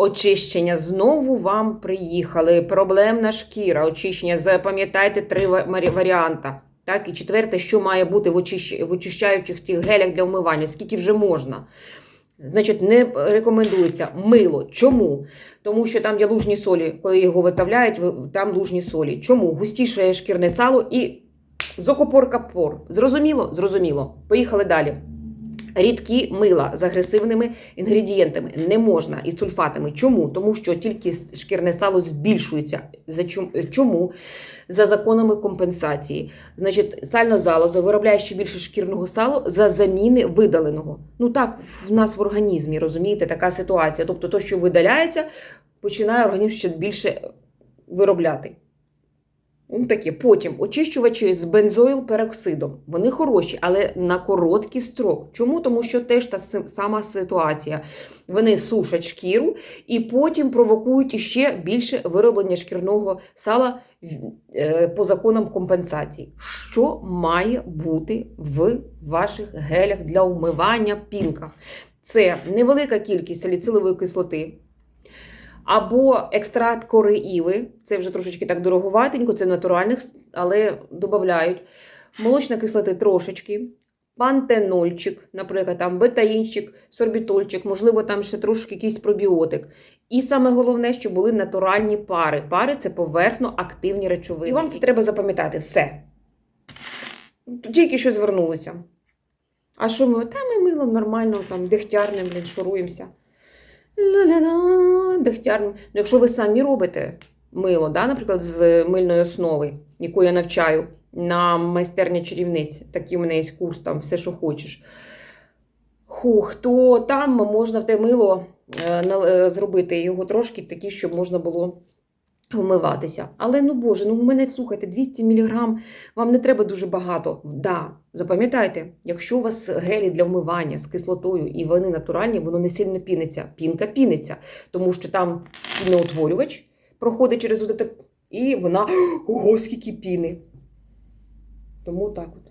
Очищення знову вам приїхали. Проблемна шкіра, очищення. Запам'ятайте три ва- марі- варіанта. Так, і четверте, що має бути в, очищ... в очищаючих цих гелях для вмивання, скільки вже можна. Значить, не рекомендується мило. Чому? Тому що там є лужні солі, коли його виготовляють, ви- там лужні солі. Чому? Густіше шкірне сало і зокопор-капор. Зрозуміло? Зрозуміло. Поїхали далі. Рідкі мила з агресивними інгредієнтами не можна і сульфатами. Чому? Тому що тільки шкірне сало збільшується. За Чому? За законами компенсації. Значить, сально залозо виробляє ще більше шкірного сала за заміни видаленого. Ну так, в нас в організмі, розумієте, така ситуація. Тобто, то, що видаляється, починає організм ще більше виробляти. Ну, таке. Потім очищувачі з бензоїл-пероксидом. Вони хороші, але на короткий строк. Чому? Тому що теж та сама ситуація. Вони сушать шкіру і потім провокують іще більше вироблення шкірного сала е, по законам компенсації. Що має бути в ваших гелях для умивання пінках? Це невелика кількість саліцилової кислоти. Або екстракт кори іви, це вже трошечки так дороговатенько, це натуральних, але додають. Молочна кислоти трошечки, пантенольчик, наприклад, там бетаїнчик, сорбітольчик, можливо, там ще трошки якийсь пробіотик. І саме головне, що були натуральні пари. Пари це поверхно активні речовини. І вам це треба запам'ятати все. Тільки що звернулися. А що ми? Та ми милом нормально, там, дегтярним, шуруємося. Ла-ла-ла. Ну, якщо ви самі робите мило, да, наприклад, з мильної основи, яку я навчаю на майстерні чарівниць, такий у мене є курс, там все, що хочеш. Хух, то там можна в те мило е, е, зробити його трошки такі, щоб можна було вмиватися. Але ну боже, ну в мене слухайте, 200 мг, вам не треба дуже багато. Да, запам'ятайте, якщо у вас гелі для вмивання з кислотою і вони натуральні, воно не сильно піниться. Пінка піниться, тому що там піноутворювач проходить через і вона ого, скільки піни. Тому так от.